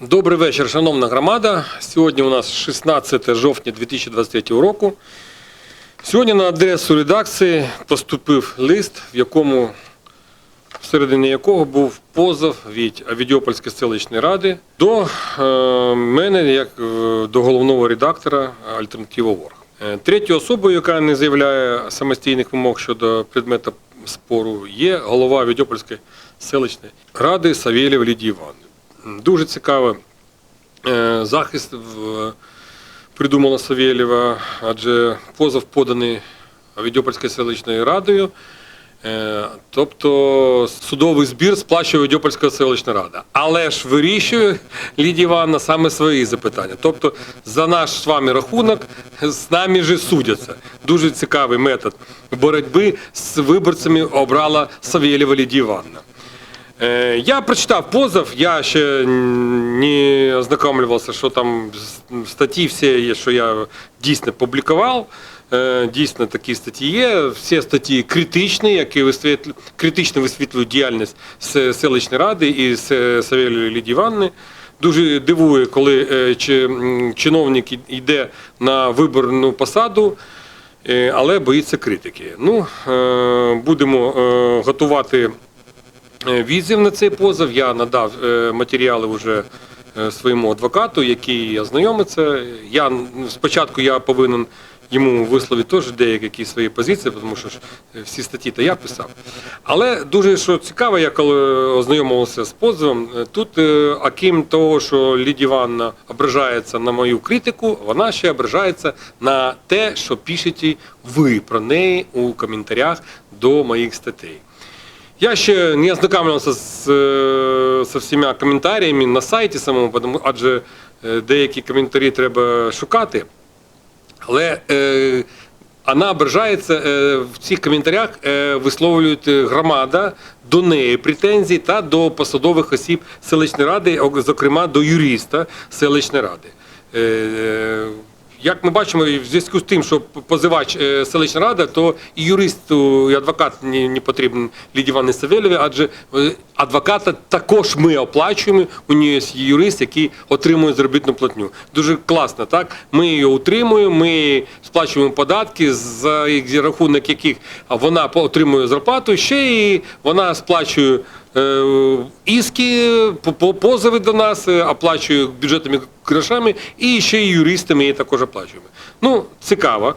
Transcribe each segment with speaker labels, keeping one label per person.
Speaker 1: Добрий вечір, шановна громада. Сьогодні у нас 16 жовтня 2023 року. Сьогодні на адресу редакції поступив лист, в якому всередині якого був позов від Авідіопольської селищної ради до е, мене, як е, до головного редактора Альтернатива Ворг. Е, Третьою особою, яка не заявляє самостійних вимог щодо предмета спору, є голова Авідіопольської селищної ради Савєлєв Лідії Івановни. Дуже цікаво е, захист придумала Савєлєва, адже позов поданий Авідіопольською селищною радою. Е, Тобто судовий збір сплачує Відьопольська селищна рада. Але ж вирішує Лідія Івановна саме свої запитання. Тобто за наш з вами рахунок з нами же судяться. Дуже цікавий метод боротьби з виборцями обрала Савєлєва Лідія Івановна. Е, Я прочитав позов, я ще не ознакомлювався, що там статті всі є, що я дійсно публікував. Е, Дійсно, такі статті є. Всі статті критичні, які висвітлю- критично висвітлюють діяльність селищної ради і С- Савєльої Лідії Івановни. Дуже дивує, коли е, чи- чиновник йде на виборну посаду, але боїться критики. Ну, будемо готувати відзив на цей позов. Я надав е, матеріали вже е, своєму адвокату, який ознайомиться. Я спочатку я повинен йому висловити теж деякі свої позиції, тому що ж е, всі статті то я писав. Але дуже що цікаво, я коли ознайомився з позовом, е, тут е, окрім того, що Лідія Івановна ображається на мою критику, вона ще ображається на те, що пишете ви про неї у коментарях до моїх статей. Я ще не ознакомлювався з, е, со всіма коментарями на сайті самому, потому- адже е, деякі коментарі треба шукати. Але е, вона ображається е, в цих коментарях е, висловлюють е, громада до неї претензій та до посадових осіб селищної ради, зокрема до юриста селищної ради. Е, е, як ми бачимо, в зв'язку з тим, що позивач е, селищна рада, то і юристу, і адвокат не, потрібен Лідії Івановні Савельєві, адже е, адвоката також ми оплачуємо. У нього є юрист, який отримує заробітну платню. Дуже класно, так? Ми її утримуємо, ми сплачуємо податки, за рахунок яких вона отримує зарплату, ще і вона сплачує. Е, Іски, по- по- позови до нас е, оплачує бюджетними грошами і ще й юристами її також оплачуємо. Ну, цікаво.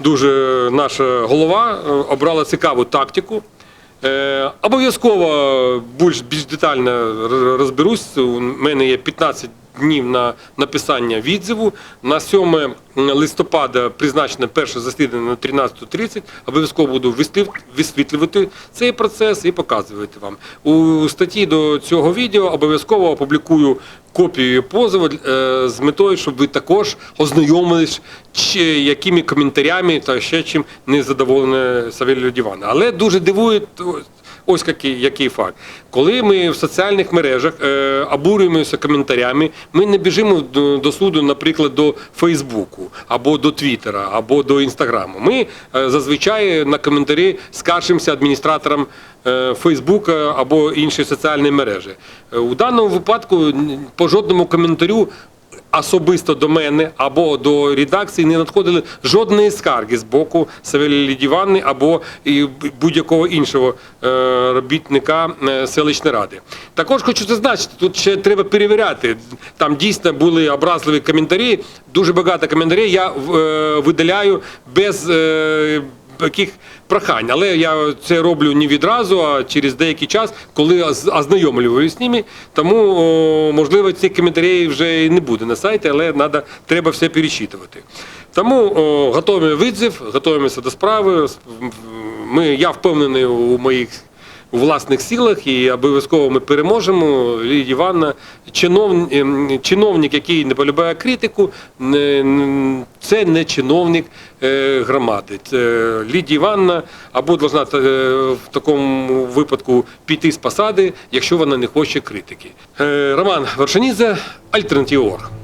Speaker 1: Дуже наша голова е, обрала цікаву тактику. Обов'язково більш, більш детально розберусь. У мене є 15 днів на написання відзиву. На 7 листопада призначено перше засідання на 13.30. Обов'язково буду висвітлювати цей процес і показувати вам. У статті до цього відео обов'язково опублікую копію позову е, з метою, щоб ви також ознайомились, якими коментарями та ще чим не задоволена Савелія Дівана. Але дуже дивує ось- який, який факт. Коли ми в соціальних мережах е, обурюємося коментарями, ми не біжимо до, до суду, наприклад, до Фейсбуку або до Твіттера, або до Інстаграму. Ми е, зазвичай на коментарі скаржимося адміністраторам е, Фейсбука або іншої соціальної мережі. Е, У даному випадку по жодному коментарю особисто до мене або до редакції не надходили жодної скарги з боку Савелії Лідівани або будь-якого іншого е, робітника е, селищної ради. Також хочу зазначити, тут ще треба перевіряти. Там дійсно були образливі коментарі, дуже багато коментарів я е, видаляю без. Яких прохань, але я це роблю не відразу, а через деякий час, коли оз- ознайомлююсь з ними. Тому можливо цих коментарів вже і не буде на сайті, але надо, треба все перечитувати. Тому о, готуємо відзив, готуємося до справи. Ми, я впевнений у моїх у власних силах і обов'язково ми переможемо. Лідія Івановна, чинов, ем, чиновник, який не полюбляє критику, це не чиновник е, громади. Лідія Івановна або должна е, в такому випадку піти з посади, якщо вона не хоче критики. Е, Роман Вершанідзе, Альтернатива.орг.